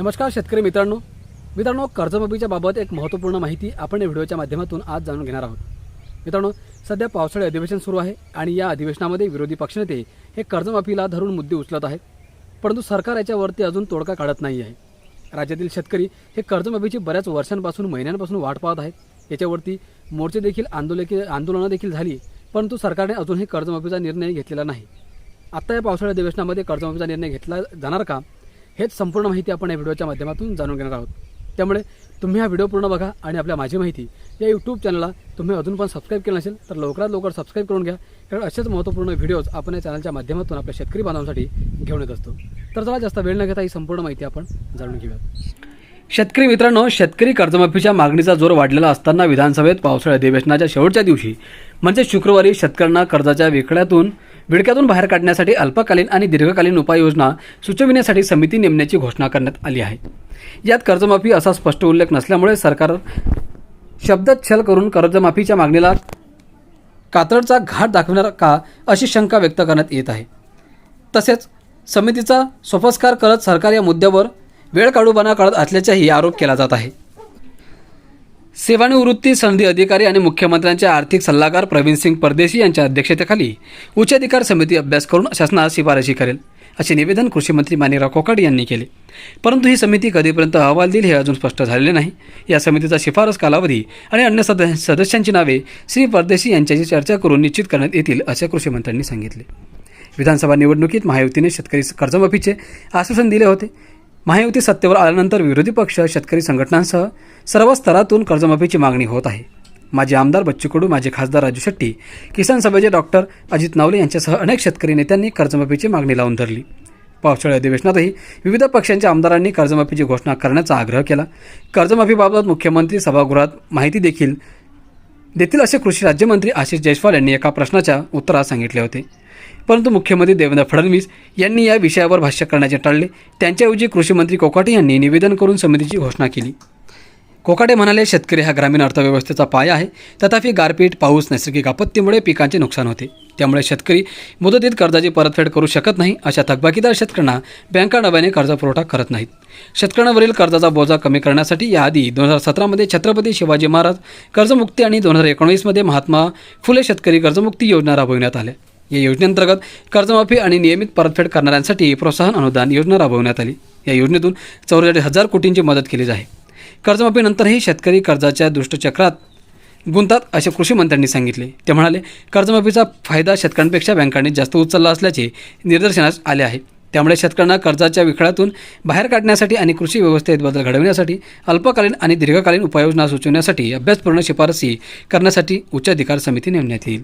नमस्कार शेतकरी मित्रांनो. मित्रांनो कर्जमाफीच्या बाबत एक महत्त्वपूर्ण माहिती आपण या व्हिडिओच्या माध्यमातून आज जाणून घेणार आहोत. मित्रांनो सध्या पावसाळी अधिवेशन सुरू आहे आणि या अधिवेशनामध्ये विरोधी पक्षनेते हे कर्जमाफीला धरून मुद्दे उचलत आहेत. परंतु सरकार याच्यावरती अजून तोडका काढत नाही आहे राज्यातील शेतकरी हे कर्जमाफीची बऱ्याच वर्षांपासून महिन्यांपासून वाट पाहत आहेत. याच्यावरती मोर्चे देखील आंदोलके आंदोलनं देखील झाली परंतु सरकारने अजूनही कर्जमाफीचा निर्णय घेतलेला नाही. आत्ता या पावसाळ्या अधिवेशनामध्ये कर्जमाफीचा निर्णय घेतला जाणार का? हेच संपूर्ण माहिती आपण या व्हिडिओच्या माध्यमातून जाणून घेणार आहोत. त्यामुळे तुम्ही हा व्हिडिओ पूर्ण बघा आणि आपल्या माझी माहिती या यूट्यूब चॅनलला तुम्ही अजून पण सबस्क्राईब केलं नसेल तर लवकरात लवकर सबस्क्राईब करून घ्या. कारण असेच महत्त्वपूर्ण व्हिडिओज आपण या चॅनलच्या माध्यमातून आपल्या शेतकरी बांधवांसाठी घेऊन येत असतो. तर चला जास्त वेळ न घेता ही संपूर्ण माहिती आपण जाणून घेऊयात. शेतकरी मित्रांनो शेतकरी कर्जमाफीच्या मागणीचा जोर वाढलेला असताना विधानसभेत पावसाळी अधिवेशनाच्या शेवटच्या दिवशी म्हणजे शुक्रवारी शेतकऱ्यांना कर्जाच्या विकड्यातून विडक्यातून बाहेर काढण्यासाठी अल्पकालीन आणि दीर्घकालीन उपाययोजना सुचविण्यासाठी समिती नेमण्याची घोषणा करण्यात आली आहे. यात कर्जमाफी असा स्पष्ट उल्लेख नसल्यामुळे सरकार शब्दात छल करून कर्जमाफीच्या मागणीला कातडचा घाट दाखवणार का अशी शंका व्यक्त करण्यात येत आहे. तसेच समितीचा सोपस्कार करत सरकार या मुद्द्यावर वेळ काढूबाना काढत असल्याचाही आरोप केला जात आहे. सेवानिवृत्ती संधी अधिकारी आणि मुख्यमंत्र्यांचे आर्थिक सल्लागार प्रवीणसिंग परदेशी यांच्या अध्यक्षतेखाली उच्च अधिकार समिती अभ्यास करून शासनास शिफारशी करेल असे निवेदन कृषीमंत्री माणिकराव कोकाड यांनी केले. परंतु ही समिती कधीपर्यंत अहवाल देईल हे अजून स्पष्ट झालेले नाही. या समितीचा शिफारस कालावधी आणि अन्य सद सदस्यांची नावे श्री परदेशी यांच्याशी चर्चा करून निश्चित करण्यात येतील असे कृषीमंत्र्यांनी सांगितले. विधानसभा निवडणुकीत महायुतीने शेतकरी कर्जमाफीचे आश्वासन दिले होते. महायुती सत्तेवर आल्यानंतर विरोधी पक्ष शेतकरी संघटनांसह सर्व स्तरातून कर्जमाफीची मागणी होत आहे. माजी आमदार बच्चू कडू माजी खासदार राजू शेट्टी किसान सभेचे डॉक्टर अजित नावले यांच्यासह अनेक शेतकरी नेत्यांनी कर्जमाफीची मागणी लावून धरली. पावसाळी अधिवेशनातही विविध पक्षांच्या आमदारांनी कर्जमाफीची घोषणा करण्याचा आग्रह केला. कर्जमाफीबाबत मुख्यमंत्री सभागृहात माहिती देखील देतील असे कृषी राज्यमंत्री आशिष जयस्वाल यांनी एका प्रश्नाच्या उत्तरात सांगितले होते. परंतु मुख्यमंत्री देवेंद्र फडणवीस यांनी या विषयावर भाष्य करण्याचे टाळले. त्यांच्याऐवजी कृषीमंत्री कोकाटे यांनी निवेदन करून समितीची घोषणा केली. कोकाटे म्हणाले शेतकरी हा ग्रामीण अर्थव्यवस्थेचा पाया आहे. तथापि गारपीट पाऊस नैसर्गिक आपत्तीमुळे पिकांचे नुकसान होते. त्यामुळे शेतकरी मुदतीत कर्जाची परतफेड करू शकत नाही अशा थकबाकीदार शेतकऱ्यांना बँका नव्याने कर्जपुरवठा करत नाहीत. शेतकऱ्यांवरील कर्जाचा बोजा कमी करण्यासाठी याआधी दोन हजार सतरामध्ये छत्रपती शिवाजी महाराज कर्जमुक्ती आणि दोन हजार एकोणवीसमध्ये महात्मा फुले शेतकरी कर्जमुक्ती योजना राबविण्यात आल्या. या योजनेअंतर्गत कर्जमाफी आणि नियमित परतफेड करणाऱ्यांसाठी प्रोत्साहन अनुदान योजना राबवण्यात आली. या योजनेतून चौवेचाळीस हजार कोटींची मदत केली जाईल कर्जमाफीनंतरही शेतकरी कर्जाच्या दुष्टचक्रात गुंतात असे कृषी मंत्र्यांनी सांगितले. ते म्हणाले कर्जमाफीचा फायदा शेतकऱ्यांपेक्षा बँकांनी जास्त उचलला असल्याचे निदर्शनास आले आहे. त्यामुळे शेतकऱ्यांना कर्जाच्या विखळातून बाहेर काढण्यासाठी आणि कृषी व्यवस्थेत बदल घडविण्यासाठी अल्पकालीन आणि दीर्घकालीन उपाययोजना सुचवण्यासाठी अभ्यासपूर्ण शिफारसी करण्यासाठी उच्चाधिकार समिती नेमण्यात येईल.